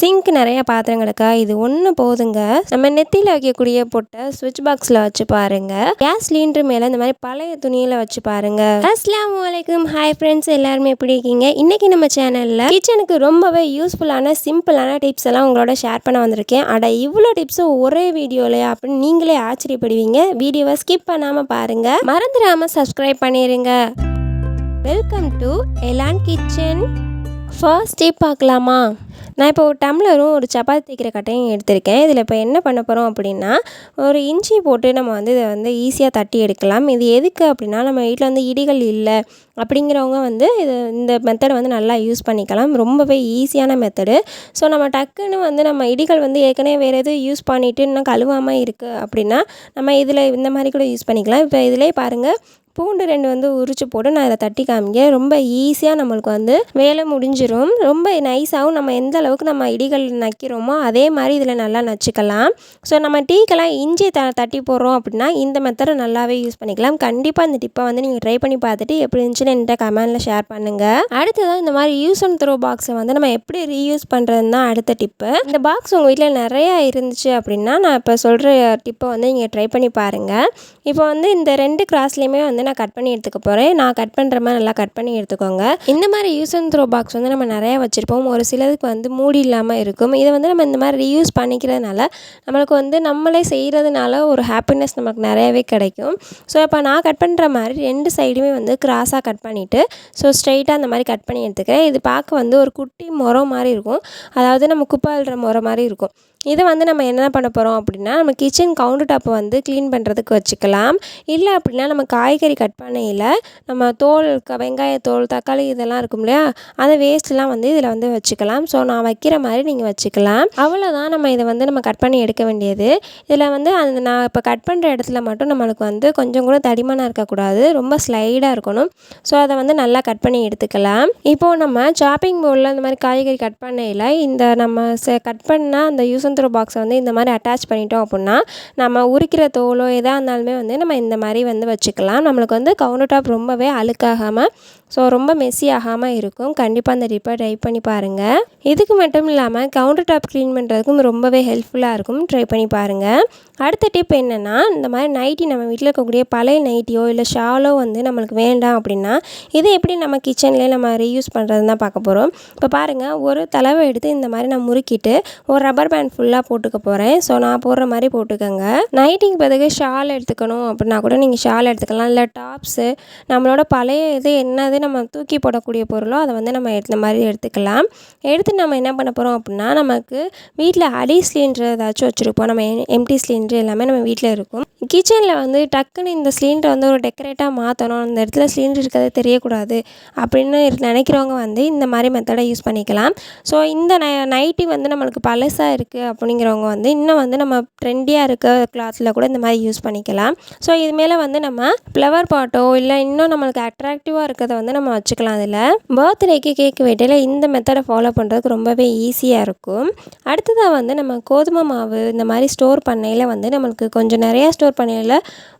Sink நிறைய பாத்திரம் கிடக்கா? இது ஒன்று போதுங்க. நம்ம நெத்தியில் வைக்கக்கூடிய பொட்டை சுவிட்ச் பாக்ஸில் வச்சு பாருங்க. கேஸ் சிலிண்டர் மேலே இந்த மாதிரி பழைய துணியில் வச்சு பாருங்க. அஸ்லாம் வலைக்கும் ஹாய் ஃப்ரெண்ட்ஸ் எல்லாருமே எப்படி இருக்கீங்க? இன்னைக்கு நம்ம சேனலில் கிச்சனுக்கு ரொம்பவே யூஸ்ஃபுல்லான சிம்பிளான டிப்ஸ் எல்லாம் உங்களோட ஷேர் பண்ண வந்திருக்கேன். அட இவ்வளோ டிப்ஸும் ஒரே வீடியோலையா? அப்படின்னு நீங்களே ஆச்சரியப்படுவீங்க. வீடியோவை ஸ்கிப் பண்ணாமல் பாருங்க. மறந்துடாமல் சப்ஸ்கிரைப் பண்ணிடுங்க welcome to Elan kitchen first tip பார்க்கலாமா? நான் இப்போ ஒரு டம்ளரும் ஒரு சப்பாத்தி தைக்கிற கட்டையும் எடுத்திருக்கேன். இதில் இப்போ என்ன பண்ண போகிறோம் அப்படின்னா ஒரு இஞ்சி போட்டு நம்ம வந்து இதை வந்து ஈஸியாக தட்டி எடுக்கலாம். இது எதுக்கு அப்படின்னா நம்ம வீட்டில் வந்து இடிகள் இல்லை அப்படிங்கிறவங்க வந்து இது இந்த மெத்தடை வந்து நல்லா யூஸ் பண்ணிக்கலாம். ரொம்பவே ஈஸியான மெத்தடு ஸோ நம்ம டக்குன்னு வந்து நம்ம இடிகள் வந்து ஏற்கனவே வேறு எதுவும் யூஸ் பண்ணிவிட்டு இன்னும் கழுவாமல் இருக்குது அப்படின்னா நம்ம இதில் இந்த மாதிரி கூட யூஸ் பண்ணிக்கலாம். இப்போ இதிலே பாருங்கள் பூண்டு ரெண்டு வந்து உரிச்சு போட்டு நான் இதை தட்டி காமிக்க ரொம்ப ஈஸியாக நம்மளுக்கு வந்து வேலை முடிஞ்சிடும் ரொம்ப நைஸாகவும் நம்ம எந்த அளவுக்கு நம்ம இடிகள் நக்கிறோமோ அதே மாதிரி இதில் நல்லா நச்சுக்கலாம். ஸோ நம்ம டீக்கெல்லாம் இஞ்சி த தட்டி போடுறோம் அப்படின்னா இந்த மெத்தடை நல்லாவே யூஸ் பண்ணிக்கலாம். கண்டிப்பாக இந்த டிப்பை வந்து நீங்கள் ட்ரை பண்ணி பார்த்துட்டு எப்படி இருந்துச்சுன்னு என்கிட்ட கமெண்டில் ஷேர் பண்ணுங்கள் அடுத்ததான் இந்த மாதிரி யூஸ் அண்ட் த்ரோ பாக்ஸை வந்து நம்ம எப்படி ரீயூஸ் பண்ணுறதுன்னு தான் அடுத்த டிப்பு இந்த பாக்ஸ் உங்கள் வீட்டில் நிறையா இருந்துச்சு அப்படின்னா நான் இப்போ சொல்கிற டிப்பை வந்து நீங்கள் ட்ரை பண்ணி பாருங்கள் இப்போ வந்து இந்த ரெண்டு கிராஸ்லேயுமே வந்து நான் கட் பண்ணி எடுத்துக்க போகிறேன் நான் கட் பண்ணுற மாதிரி நல்லா கட் பண்ணி எடுத்துக்கோங்க. இந்த மாதிரி யூஸ் அண்ட் த்ரோ பாக்ஸ் வந்து நம்ம நிறையா வச்சுருப்போம். ஒரு சிலதுக்கு வந்து மூடி இல்லாமல் இருக்கும். இதை வந்து நம்ம இந்த மாதிரி ரீயூஸ் பண்ணிக்கிறதுனால நம்மளுக்கு வந்து நம்மளே செய்கிறதுனால ஒரு ஹாப்பினஸ் நமக்கு நிறையவே கிடைக்கும். ஸோ இப்போ நான் கட் பண்ணுற மாதிரி ரெண்டு சைடுமே வந்து கிராஸாக கட் பண்ணிவிட்டு ஸோ ஸ்ட்ரைட்டாக அந்த மாதிரி கட் பண்ணி எடுத்துக்கிறேன். இது பார்க்க வந்து ஒரு குட்டி முறை மாதிரி இருக்கும். அதாவது நம்ம குப்பாளுற முறை மாதிரி இருக்கும். இதை வந்து நம்ம என்ன பண்ண போகிறோம் அப்படின்னா நம்ம கிச்சன் கவுண்டர் டாப்பை வந்து க்ளீன் பண்ணுறதுக்கு வச்சுக்கலாம். இல்லை அப்படின்னா நம்ம காய்கறி கட் பண்ணையில் நம்ம தோல் க வெங்காய தோல் தக்காளி இதெல்லாம் இருக்கும் இல்லையா? அதை வேஸ்ட்லாம் வந்து இதில் வந்து வச்சுக்கலாம். ஸோ நான் வைக்கிற மாதிரி நீங்கள் வச்சுக்கலாம். அவ்வளோதான் நம்ம இதை வந்து நம்ம கட் பண்ணி எடுக்க வேண்டியது. இதில் வந்து அந்த நான் இப்போ கட் பண்ணுற இடத்துல மட்டும் நம்மளுக்கு வந்து கொஞ்சம் கூட தடிமனாக இருக்கக்கூடாது. ரொம்ப ஸ்லைடாக இருக்கணும். ஸோ அதை வந்து நல்லா கட் பண்ணி எடுத்துக்கலாம். இப்போது நம்ம சாப்பிங் போர்டில் இந்த மாதிரி காய்கறி கட் பண்ணையில் இந்த நம்ம கட் பண்ணால் அந்த யூஸ் அண்ட் த்ரோ பாக்ஸை வந்து இந்த மாதிரி அட்டாச் பண்ணிட்டோம் அப்படின்னா நம்ம உரிக்கிற தோலோ எதாக இருந்தாலுமே வந்து நம்ம இந்த மாதிரி வந்து வச்சுக்கலாம். நம்மளுக்கு வந்து கவுண்டர் டாப் ரொம்பவே அழுக்காகாமல் ஸோ ரொம்ப மெஸ்ஸி ஆகாமல் இருக்கும். கண்டிப்பாக அந்த டிப்பை ட்ரை பண்ணி பாருங்கள் இதுக்கு மட்டும் இல்லாமல் கவுண்டர் டாப் க்ளீன் பண்ணுறதுக்கும் ரொம்பவே ஹெல்ப்ஃபுல்லாக இருக்கும். ட்ரை பண்ணி பாருங்கள் அடுத்த டிப் என்னென்னா இந்த மாதிரி நைட்டி நம்ம வீட்டில் இருக்கக்கூடிய பழைய நைட்டியோ இல்லை ஷாலோ வந்து நம்மளுக்கு வேண்டாம் அப்படின்னா இதை எப்படி நம்ம கிச்சன்லேயே நம்ம ரீயூஸ் பண்ணுறதுன்னு தான் பார்க்க போகிறோம் இப்போ பாருங்கள் ஒரு தலைவை எடுத்து இந்த மாதிரி நான் முறுக்கிட்டு ஒரு ரப்பர் பேண்ட் ஃபுல்லாக போட்டுக்க போகிறேன் ஸோ நான் போடுற மாதிரி போட்டுக்கோங்க. நைட்டிக்கு பிறகு ஷால் எடுத்துக்கணும் அப்படின்னா கூட நீங்கள் ஷால் எடுத்துக்கலாம். இல்லை டாப்ஸு நம்மளோட பழைய இது என்னது நம்ம தூக்கி போடக்கூடிய பொருளோ அதை வந்து நம்ம எடுத்த மாதிரி எடுத்துக்கலாம். எடுத்து நம்ம என்ன பண்ண போகிறோம் அப்படின்னா நமக்கு வீட்டில் அடி சிலிண்டர் ஏதாச்சும் வச்சுருப்போம். நம்ம எம்டி சிலிண்டர் எல்லாமே நம்ம வீட்டில் இருக்கும். கிச்சனில் வந்து டக்குன்னு இந்த சிலிண்டரை வந்து ஒரு டெக்கரேட்டாக மாற்றணும் அந்த இடத்துல சிலிண்டர் இருக்கிறது தெரியக்கூடாது அப்படின்னு நினைக்கிறவங்க வந்து இந்த மாதிரி மெத்தடை யூஸ் பண்ணிக்கலாம். ஸோ இந்த நை நைட்டி வந்து நம்மளுக்கு பழசாக இருக்குது அப்படிங்கிறவங்க வந்து இன்னும் வந்து நம்ம ட்ரெண்டியாக இருக்க கிளாத்தில் கூட இந்த மாதிரி யூஸ் பண்ணிக்கலாம். ஸோ இது மேலே வந்து நம்ம ஃப்ளவர் பாட்டோ இல்லை இன்னும் நம்மளுக்கு அட்ராக்டிவாக இருக்கிறத வந்து நம்ம வச்சுக்கலாம் அதில். பர்த்டேக்கு கேக் வெட்டையில் இந்த மெத்தடை ஃபாலோ பண்ணுறதுக்கு ரொம்பவே ஈஸியாக இருக்கும். அடுத்ததாக வந்து நம்ம கோதுமை மாவு இந்த மாதிரி ஸ்டோர் பண்ணையில் வந்து நம்மளுக்கு கொஞ்சம் நிறையா ஸ்டோர் பண்ணையில்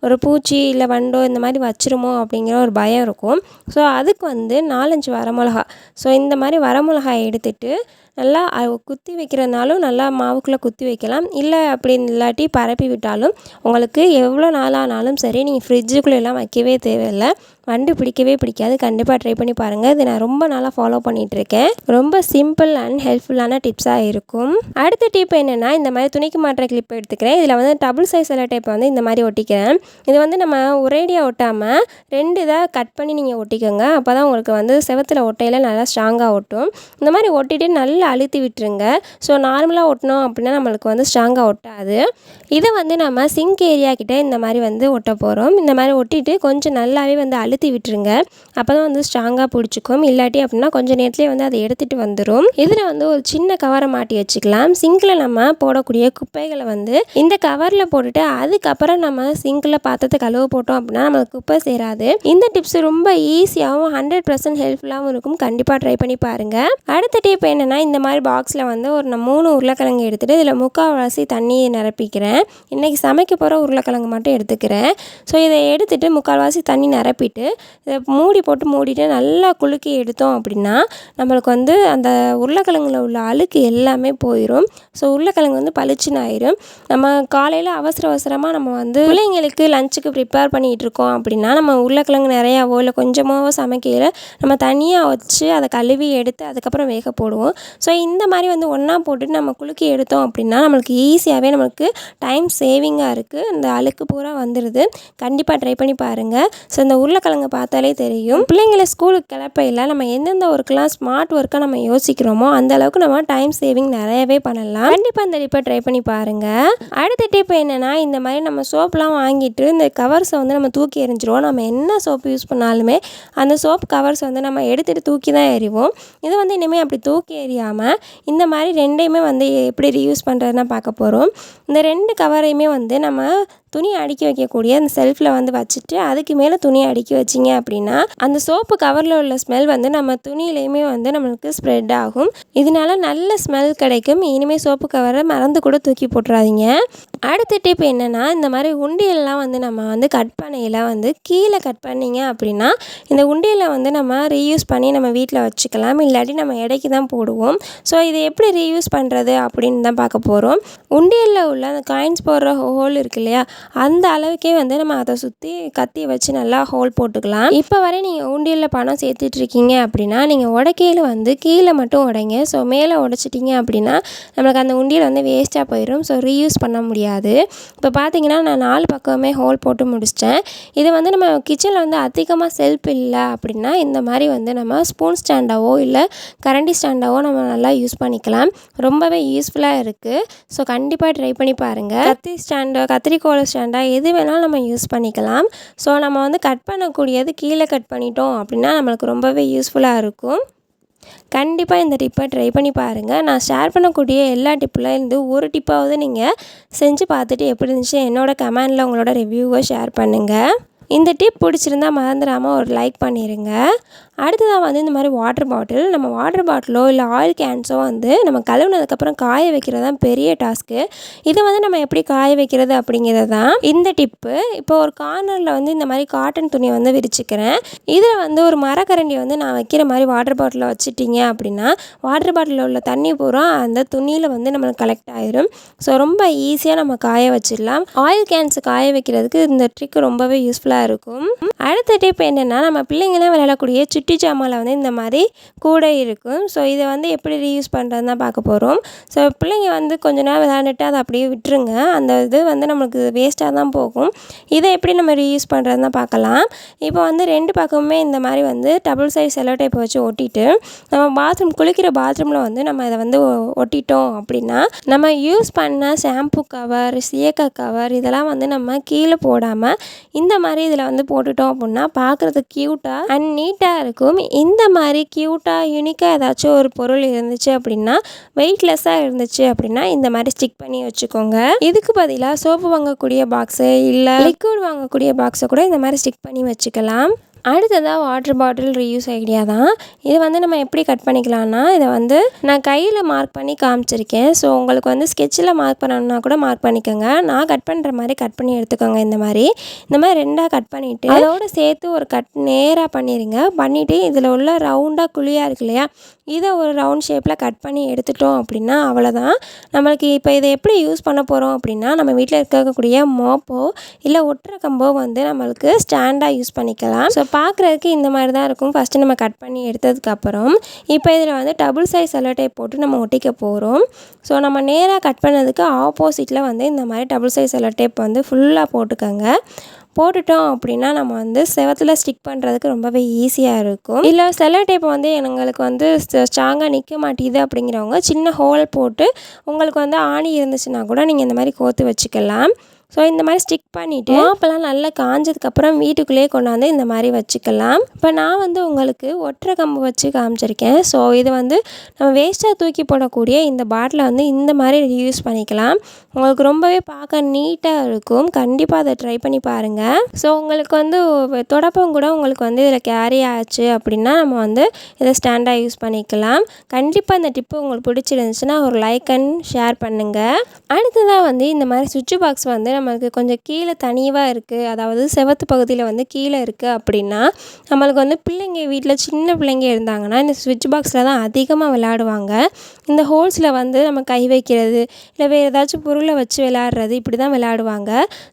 ஒரு பூச்சி இல்லை வண்டோ இந்த மாதிரி வச்சிருமோ அப்படிங்கிற ஒரு பயம் இருக்கும். ஸோ அதுக்கு வந்து நாலஞ்சு வரமிளகா. ஸோ இந்த மாதிரி வரமிளகாய் எடுத்துகிட்டு நல்லா குத்தி வைக்கிறதுனாலும் நல்லா மாவுக்குள்ளே குத்தி வைக்கலாம். இல்லை அப்படி இல்லாட்டி பரப்பி விட்டாலும் உங்களுக்கு எவ்வளோ நாளானாலும் சரி நீங்கள் ஃப்ரிட்ஜுக்குள்ளெல்லாம் வைக்கவே தேவையில்லை. வண்டு பிடிக்கவே பிடிக்காது. கண்டிப்பாக ட்ரை பண்ணி பாருங்கள் இது நான் ரொம்ப நாளாக ஃபாலோ பண்ணிகிட்ருக்கேன் ரொம்ப சிம்பிள் அண்ட் ஹெல்ப்ஃபுல்லான டிப்ஸாக இருக்கும். அடுத்த டிப் என்னென்னா இந்த மாதிரி துணிக்கு மாற்ற கிளிப் எடுத்துக்கிறேன். இதில் வந்து டபுள் சைஸ் எல்லாம் டைப்பை வந்து இந்த மாதிரி ஒட்டிக்கிறேன். இது வந்து நம்ம ஒரேடியாக ஒட்டாமல் ரெண்டு இதாக கட் பண்ணி நீங்கள் ஒட்டிக்கோங்க. அப்போ தான் உங்களுக்கு வந்து செவத்தில் ஒட்டையில் நல்லா ஸ்ட்ராங்காக ஒட்டும். இந்த மாதிரி ஒட்டிட்டு நல்லா அழுத்தி விட்டுருங்க. ஸோ நார்மலாக ஒட்டினோம் அப்படின்னா நம்மளுக்கு வந்து ஸ்ட்ராங்காக ஒட்டாது. இதை வந்து நம்ம சிங்க் ஏரியா கிட்டே இந்த மாதிரி வந்து ஒட்ட போகிறோம் இந்த மாதிரி ஒட்டிட்டு கொஞ்சம் நல்லாவே வந்து அழுத்தி விட்டுருங்க. அப்போ தான் வந்து ஸ்ட்ராங்காக பிடிச்சிக்கும். இல்லாட்டி அப்படின்னா கொஞ்சம் நேரத்துலேயே வந்து அதை எடுத்துகிட்டு வந்துடும் இதில் வந்து ஒரு சின்ன கவரை மாட்டி வச்சுக்கலாம். சிங்கில் நம்ம போடக்கூடிய குப்பைகளை வந்து இந்த கவரில் போட்டுட்டு அதுக்கப்புறம் நம்ம சிங்கில் பாத்திரத்தை கழுவ போட்டோம் அப்படின்னா நம்மளுக்கு குப்பை சேராது. இந்த டிப்ஸ் ரொம்ப ஈஸியாகவும் ஹண்ட்ரட் பர்சன்ட் ஹெல்ப்ஃபுல்லாகவும் இருக்கும். கண்டிப்பாக ட்ரை பண்ணி பாருங்கள் அடுத்த டிப் என்னென்னா இந்த மாதிரி பாக்ஸில் வந்து ஒரு நான் மூணு உருளைக்கிழங்கு எடுத்துகிட்டு இதில் முக்கால்வாசி தண்ணியை நிரப்பிக்கிறேன். இன்றைக்கி சமைக்க போகிற உருளைக்கிழங்கு மட்டும் எடுத்துக்கிறேன். ஸோ இதை எடுத்துகிட்டு முக்கால்வாசி தண்ணி நிரப்பிட்டு இதை மூடி போட்டு மூடிட்டு நல்லா குலுக்கி எடுத்தோம் அப்படின்னா நம்மளுக்கு வந்து அந்த உருளைக்கிழங்குல உள்ள அழுக்கு எல்லாமே போயிடும் ஸோ உருளைக்கிழங்கு வந்து பளிச்சுன்னு ஆயிரும். நம்ம காலையில் அவசர அவசரமாக நம்ம வந்து பிள்ளைங்களுக்கு லஞ்சுக்கு ப்ரிப்பேர் பண்ணிகிட்டு இருக்கோம் அப்படின்னா நம்ம உருளைக்கிழங்கு நிறையாவோ இல்லை கொஞ்சமாவோ சமைக்கையில் நம்ம தனியாக வச்சு அதை கழுவி எடுத்து அதுக்கப்புறம் வேக போடுவோம். ஸோ இந்த மாதிரி வந்து ஒன்றா போட்டுட்டு நம்ம குலுக்கி எடுத்தோம் அப்படின்னா நம்மளுக்கு ஈஸியாகவே நம்மளுக்கு டைம் சேவிங்காக இருக்குது இந்த அழுக்கு பூரா வந்துடுது கண்டிப்பாக ட்ரை பண்ணி பாருங்கள் ஸோ இந்த உருளைக்கிழங்கு பார்த்தாலே தெரியும். பிள்ளைங்களை ஸ்கூலுக்கு கிளப்பையில் நம்ம எந்தெந்த ஒர்க்கெலாம் ஸ்மார்ட் ஒர்க்காக நம்ம யோசிக்கிறோமோ அந்த அளவுக்கு நம்ம டைம் சேவிங் நிறையவே பண்ணலாம். கண்டிப்பாக இந்த டிப்பை ட்ரை பண்ணி பாருங்கள் அடுத்த டிப் என்னென்னா இந்த மாதிரி நம்ம சோப்லாம் வாங்கிட்டு இந்த கவர்ஸை வந்து நம்ம தூக்கி எறிஞ்சிருவோம். நம்ம என்ன சோப்பு யூஸ் பண்ணாலுமே அந்த சோப் கவர்ஸ் வந்து நம்ம எடுத்துகிட்டு தூக்கி தான் எறிவோம். இது வந்து இனிமேல் அப்படி தூக்கி எறியாமல் இந்த மாதிரி ரெண்டையுமே வந்து எப்படி ரீயூஸ் பண்ணுறதுனா பார்க்க போகிறோம் இந்த ரெண்டு கவரையுமே வந்து நம்ம துணி அடுக்கி வைக்கக்கூடிய அந்த செல்ஃபில் வந்து வச்சுட்டு அதுக்கு மேலே துணி அடுக்கி வச்சிங்க அப்படின்னா அந்த சோப்பு கவரில் உள்ள ஸ்மெல் வந்து நம்ம துணியிலையுமே வந்து நம்மளுக்கு ஸ்ப்ரெட் ஆகும். இதனால நல்ல ஸ்மெல் கிடைக்கும். இனிமேல் சோப்பு கவரை மறந்து கூட தூக்கி போட்டுறாதீங்க. அடுத்த டிப் என்னென்னா இந்த மாதிரி உண்டியல்லாம் வந்து நம்ம வந்து கட் பண்ணையில் வந்து கீழே கட் பண்ணிங்க அப்படின்னா இந்த உண்டியலை வந்து நம்ம ரீயூஸ் பண்ணி நம்ம வீட்டில் வச்சுக்கலாம். இல்லாட்டி நம்ம எடைக்கு தான் போடுவோம். ஸோ இதை எப்படி ரீயூஸ் பண்ணுறது அப்படின்னு தான் பார்க்க போகிறோம் உண்டியலில் உள்ள அந்த காயின்ஸ் போடுற ஹோல் இருக்கு இல்லையா அந்த அளவுக்கே வந்து நம்ம அதை சுற்றி கத்தி வச்சு நல்லா ஹோல் போட்டுக்கலாம். இப்போ வரை நீங்கள் உண்டியலில் பணம் சேர்த்துட்ருக்கீங்க அப்படின்னா நீங்கள் உடைக்கையில் வந்து கீழே மட்டும் உடைங்க. ஸோ மேலே உடைச்சிட்டிங்க அப்படின்னா நம்மளுக்கு அந்த உண்டியல் வந்து வேஸ்ட்டாக போயிடும் ஸோ ரீயூஸ் பண்ண முடியாது. இப்போ பார்த்தீங்கன்னா நான் நாலு பக்கமே ஹோல் போட்டு முடிச்சிட்டேன். இது வந்து நம்ம கிச்சனில் வந்து அதிகமாக செல்ஃப் இல்லை அப்படின்னா இந்த மாதிரி வந்து நம்ம ஸ்பூன் ஸ்டாண்டாவோ இல்லை கரண்டி ஸ்டாண்டாவோ நம்ம நல்லா யூஸ் பண்ணிக்கலாம். ரொம்பவே யூஸ்ஃபுல்லாக இருக்குது ஸோ கண்டிப்பாக ட்ரை பண்ணி பாருங்கள் கத்தி ஸ்டாண்டோ கத்திரிக்கோல் ஸ்டாண்டாக எது வேணாலும் நம்ம யூஸ் பண்ணிக்கலாம். ஸோ நம்ம வந்து கட் பண்ணக்கூடியது கீழே கட் பண்ணிட்டோம் அப்படின்னா நம்மளுக்கு ரொம்பவே யூஸ்ஃபுல்லாக இருக்கும். கண்டிப்பாக இந்த டிப்பை ட்ரை பண்ணி பாருங்கள் நான் ஷேர் பண்ணக்கூடிய எல்லா டிப்பில் இருந்து ஒரு டிப்பாவது நீங்கள் செஞ்சு பார்த்துட்டு எப்படி இருந்துச்சு என்னோட கமெண்டில் உங்களோட ரிவ்யூவை ஷேர் பண்ணுங்கள் இந்த டிப் பிடிச்சிருந்தா மறந்துடாமல் ஒரு லைக் பண்ணிடுங்க அடுத்ததாக வந்து இந்த மாதிரி வாட்டர் பாட்டில் நம்ம வாட்டர் பாட்டிலோ இல்லை ஆயில் கேன்ஸோ வந்து நம்ம கழுவுனதுக்கப்புறம் காய வைக்கிறது தான் பெரிய டாஸ்க்கு இதை வந்து நம்ம எப்படி காய வைக்கிறது அப்படிங்கிறது தான் இந்த டிப்பு இப்போ ஒரு கார்னரில் வந்து இந்த மாதிரி காட்டன் துணியை வந்து விரிச்சுக்கிறேன். இதில் வந்து ஒரு மரக்கரண்டி வந்து நான் வைக்கிற மாதிரி வாட்டர் பாட்டிலில் வச்சுட்டிங்க அப்படின்னா வாட்டர் பாட்டிலில் உள்ள தண்ணி பூரா அந்த துணியில் வந்து நம்மளுக்கு கலெக்ட் ஆயிரும். ஸோ ரொம்ப ஈஸியாக நம்ம காய வச்சிடலாம். ஆயில் கேன்ஸ் காய வைக்கிறதுக்கு இந்த ட்ரிக் ரொம்பவே யூஸ்ஃபுல்லாக இருக்கும். அடுத்த டிப் என்னென்னா நம்ம பிள்ளைங்களாம் விளையாடக்கூடிய சுட்டி ஜாமாவில் வந்து இந்த மாதிரி கூடை இருக்கும். ஸோ இதை வந்து எப்படி ரீயூஸ் பண்ணுறதுன்னு தான் பார்க்க போகிறோம் ஸோ பிள்ளைங்க வந்து கொஞ்ச நேரம் விளையாண்டுட்டு அதை அப்படியே விட்டுருங்க. அந்த இது வந்து நம்மளுக்கு வேஸ்ட்டாக தான் போகும். இதை எப்படி நம்ம ரீயூஸ் பண்ணுறதுன்னு தான் பார்க்கலாம். இப்போ வந்து ரெண்டு பக்கமுமே இந்த மாதிரி வந்து டபுள் சைஸ் செலோ டைப் வச்சு ஒட்டிட்டு நம்ம பாத்ரூம் குளிக்கிற பாத்ரூமில் வந்து நம்ம இதை வந்து ஒ- ஒட்டிட்டோம் அப்படின்னா நம்ம யூஸ் பண்ண ஷாம்பு கவர் சீயக்கா கவர் இதெல்லாம் வந்து நம்ம கீழே போடாமல் இந்த மாதிரி இதில் வந்து போட்டுட்டோம் அப்படின்னா பார்க்குறதுக்கு க்யூட்டாக அண்ட் நீட்டாக இருக்கும். இந்த மாதிரி க்யூட்டாக யூனிக்காக ஏதாச்சும் ஒரு பொருள் இருந்துச்சு அப்படின்னா வெயிட்லெஸ்ஸாக இருந்துச்சு அப்படின்னா இந்த மாதிரி ஸ்டிக் பண்ணி வச்சுக்கோங்க. இதுக்கு பதிலாக சோப்பு வாங்கக்கூடிய பாக்ஸு இல்லை லிக்விட் வாங்கக்கூடிய பாக்ஸை கூட இந்த மாதிரி ஸ்டிக் பண்ணி வச்சுக்கலாம். அடுத்ததாக வாட்டர் பாட்டில் ரீயூஸ் ஐடியா தான். இது வந்து நம்ம எப்படி கட் பண்ணிக்கலாம்னா இதை வந்து நான் கையில் மார்க் பண்ணி காமிச்சிருக்கேன். ஸோ உங்களுக்கு வந்து ஸ்கெட்சில் மார்க் பண்ணணும்னா கூட மார்க் பண்ணிக்கோங்க. நான் கட் பண்ணுற மாதிரி கட் பண்ணி எடுத்துக்கோங்க இந்த மாதிரி. இந்த மாதிரி ரெண்டாக கட் பண்ணிவிட்டு அதோடு சேர்த்து ஒரு கட் நேராக பண்ணிடுங்க பண்ணிவிட்டு இதில் உள்ள ரவுண்டாக குழியாக இருக்கு இல்லையா இதை ஒரு ரவுண்ட் ஷேப்பில் கட் பண்ணி எடுத்துட்டோம் அப்படின்னா அவ்வளோதான் நம்மளுக்கு இப்போ இதை எப்படி யூஸ் பண்ண போகிறோம் அப்படின்னா நம்ம வீட்டில் இருக்கக்கூடிய மோப்போ இல்லை ஒட்டுற கம்போ வந்து நம்மளுக்கு ஸ்டாண்டாக யூஸ் பண்ணிக்கலாம். ஸோ பார்க்குறதுக்கு இந்த மாதிரி தான் இருக்கும். ஃபஸ்ட்டு நம்ம கட் பண்ணி எடுத்ததுக்கப்புறம் இப்போ இதில் வந்து டபுள் சைஸ் டேப் போட்டு நம்ம ஒட்டிக்க போகிறோம் ஸோ நம்ம நேராக கட் பண்ணதுக்கு ஆப்போசிட்டில் வந்து இந்த மாதிரி டபுள் சைஸ் டேப் வந்து ஃபுல்லாக போட்டுக்கோங்க. போட்டுட்டோம் அப்படின்னா நம்ம வந்து செவத்தில் ஸ்டிக் பண்ணுறதுக்கு ரொம்பவே ஈஸியாக இருக்கும். இல்லை செல்லோ டேப் வந்து எங்களுக்கு வந்து ஸ்ட்ராங்காக நிற்க மாட்டேங்குது அப்படிங்கிறவங்க சின்ன ஹோல் போட்டு உங்களுக்கு வந்து ஆணி இருந்துச்சுன்னா கூட நீங்கள் இந்த மாதிரி கோத்து வச்சுக்கலாம். ஸோ இந்த மாதிரி ஸ்டிக் பண்ணிவிட்டு மாப்பெல்லாம் நல்லா காஞ்சதுக்கப்புறம் வீட்டுக்குள்ளேயே கொண்டாந்து இந்த மாதிரி வச்சுக்கலாம். இப்போ நான் வந்து உங்களுக்கு ஒற்றை கம்பு வச்சு காமிச்சிருக்கேன். ஸோ இது வந்து நம்ம வேஸ்ட்டாக தூக்கி போடக்கூடிய இந்த பாட்டிலை வந்து இந்த மாதிரி யூஸ் பண்ணிக்கலாம். உங்களுக்கு ரொம்பவே பார்க்க நீட்டாக இருக்கும். கண்டிப்பாக அதை ட்ரை பண்ணி பாருங்கள் ஸோ உங்களுக்கு வந்து தொடப்பம் கூட உங்களுக்கு வந்து இதில் கேரி ஆச்சு அப்படின்னா நம்ம வந்து இதை ஸ்டாண்டாக யூஸ் பண்ணிக்கலாம். கண்டிப்பாக இந்த டிப்பு உங்களுக்கு பிடிச்சிருந்துச்சுன்னா ஒரு லைக் அண்ட் ஷேர் பண்ணுங்கள் அடுத்ததாக வந்து இந்த மாதிரி சுவிட்ச் பாக்ஸ் வந்து நம்மளுக்கு கொஞ்சம் கீழே தனிவாக இருக்குது அதாவது செவத்து பகுதியில் வந்து கீழே இருக்குது அப்படின்னா நம்மளுக்கு வந்து பிள்ளைங்க வீட்டில் சின்ன பிள்ளைங்க இருந்தாங்கன்னா இந்த சுவிட்ச் பாக்ஸில் தான் அதிகமாக விளையாடுவாங்க. இந்த ஹோல்ஸில் வந்து நம்ம கை வைக்கிறது இல்லை வேறு ஏதாச்சும் பொருளை வச்சு விளையாடுறது இப்படி தான் விளையாடுவாங்க.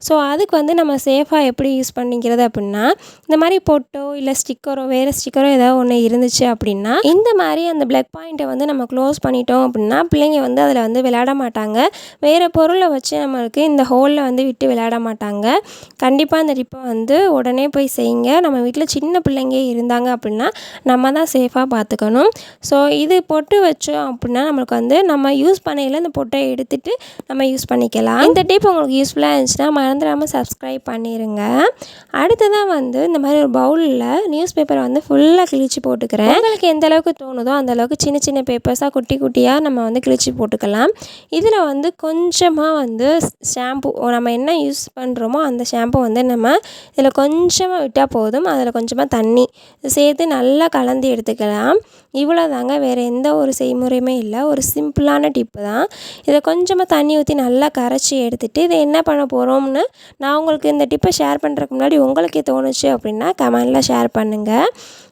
ஸோ அதுக்கு வந்து நம்ம சேஃபாக எப்படி யூஸ் பண்ணிக்கிறது அப்படின்னா இந்த மாதிரி பொட்டோ இல்லை ஸ்டிக்கரோ வேறு ஸ்டிக்கரோ ஏதாவது ஒன்று இருந்துச்சு அப்படின்னா இந்த மாதிரி அந்த பிளக் பாயிண்ட்டை வந்து நம்ம க்ளோஸ் பண்ணிட்டோம் அப்படின்னா பிள்ளைங்க வந்து அதில் வந்து விளையாட மாட்டாங்க. வேறு பொருளை வச்சு நம்மளுக்கு இந்த ஹோலில் வந்து விட்டு விளையாட மாட்டாங்க. கண்டிப்பாக அந்த டிப்பை வந்து உடனே போய் செய்யுங்க. நம்ம வீட்டில் சின்ன பிள்ளைங்க இருந்தாங்க அப்படின்னா நம்ம தான் சேஃபாக பார்த்துக்கணும் ஸோ இது பொட்டு வச்சோம் அப்படின்னா நம்மளுக்கு வந்து நம்ம யூஸ் பண்ணையில் இந்த பொட்டை எடுத்துகிட்டு நம்ம யூஸ் பண்ணிக்கலாம். இந்த டிப் உங்களுக்கு யூஸ்ஃபுல்லாக இருந்துச்சுன்னா மறந்துடாமல் சப்ஸ்கிரைப் பண்ணிடுங்க அடுத்ததாக வந்து இந்த மாதிரி ஒரு பவுலில் நியூஸ் பேப்பரை வந்து ஃபுல்லாக கிழிச்சு போட்டுக்கிறேன். உங்களுக்கு எந்த அளவுக்கு தோணுதோ அந்த அளவுக்கு சின்ன சின்ன பேப்பர்ஸாக குட்டி குட்டியாக நம்ம வந்து கிழிச்சு போட்டுக்கலாம். இதில் வந்து கொஞ்சமாக வந்து ஷாம்பு நம்ம என்ன யூஸ் பண்ணுறோமோ அந்த ஷாம்பு வந்து நம்ம இதில் கொஞ்சமாக விட்டால் போதும். அதில் கொஞ்சமாக தண்ணி சேர்த்து நல்லா கலந்து எடுத்துக்கலாம். இவ்வளோ தாங்க. வேறு எந்த ஒரு செய்முறையுமே இல்லை. ஒரு சிம்பிளான டிப்பு தான். இதை கொஞ்சமாக தண்ணி ஊற்றி நல்லா கரைச்சி எடுத்துகிட்டு இதை என்ன பண்ண போகிறோம்னு நான் உங்களுக்கு இந்த டிப்பை ஷேர் பண்ணுறதுக்கு முன்னாடி உங்களுக்கே தோணுச்சு அப்படின்னா கமெண்டில் ஷேர் பண்ணுங்கள்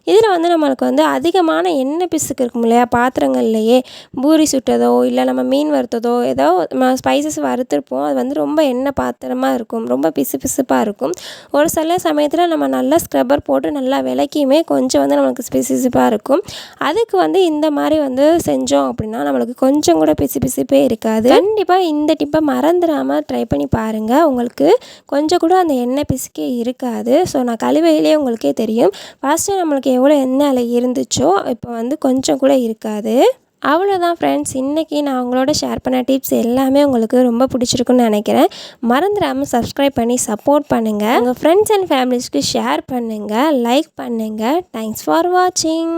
இதில் வந்து நம்மளுக்கு வந்து அதிகமான எண்ணெய் பிசுக்கு இருக்கும் இல்லையா? பாத்திரங்கள்லையே பூரி சுட்டதோ இல்லை நம்ம மீன் வறுத்ததோ ஏதோ நம்ம ஸ்பைசஸ் வறுத்துருப்போம். அது வந்து ரொம்ப எண்ணெய் பாத்திரமாக இருக்கும். ரொம்ப பிசு பிசுப்பாக இருக்கும். ஒரு சில சமயத்தில் நம்ம நல்லா ஸ்க்ரப்பர் போட்டு நல்லா விளக்கியுமே கொஞ்சம் வந்து நம்மளுக்கு பிசு பிசுப்பாக இருக்கும். அதுக்கு வந்து இந்த மாதிரி வந்து செஞ்சோம் அப்படின்னா நம்மளுக்கு கொஞ்சம் கூட பிசு பிசுப்பே இருக்காது. கண்டிப்பாக இந்த டிப்பை மறந்துடாமல் ட்ரை பண்ணி பாருங்கள் உங்களுக்கு கொஞ்சம் கூட அந்த எண்ணெய் பிசுக்கே இருக்காது. ஸோ நான் கழிவையிலே உங்களுக்கே தெரியும். ஃபஸ்ட்டு நம்மளுக்கு எவ்வளோ எண்ணெய் அதில் இருந்துச்சோ இப்போ வந்து கொஞ்சம் கூட இருக்காது. அவ்வளோதான் ஃப்ரெண்ட்ஸ் இன்றைக்கி நான் உங்களோட ஷேர் பண்ண டிப்ஸ் எல்லாமே உங்களுக்கு ரொம்ப பிடிச்சிருக்குன்னு நினைக்கிறேன். மறந்துடாமல் சப்ஸ்கிரைப் பண்ணி சப்போர்ட் பண்ணுங்கள் உங்கள் ஃப்ரெண்ட்ஸ் அண்ட் ஃபேமிலிஸ்க்கு ஷேர் பண்ணுங்கள் லைக் பண்ணுங்கள் தேங்க்ஸ் ஃபார் வாட்சிங்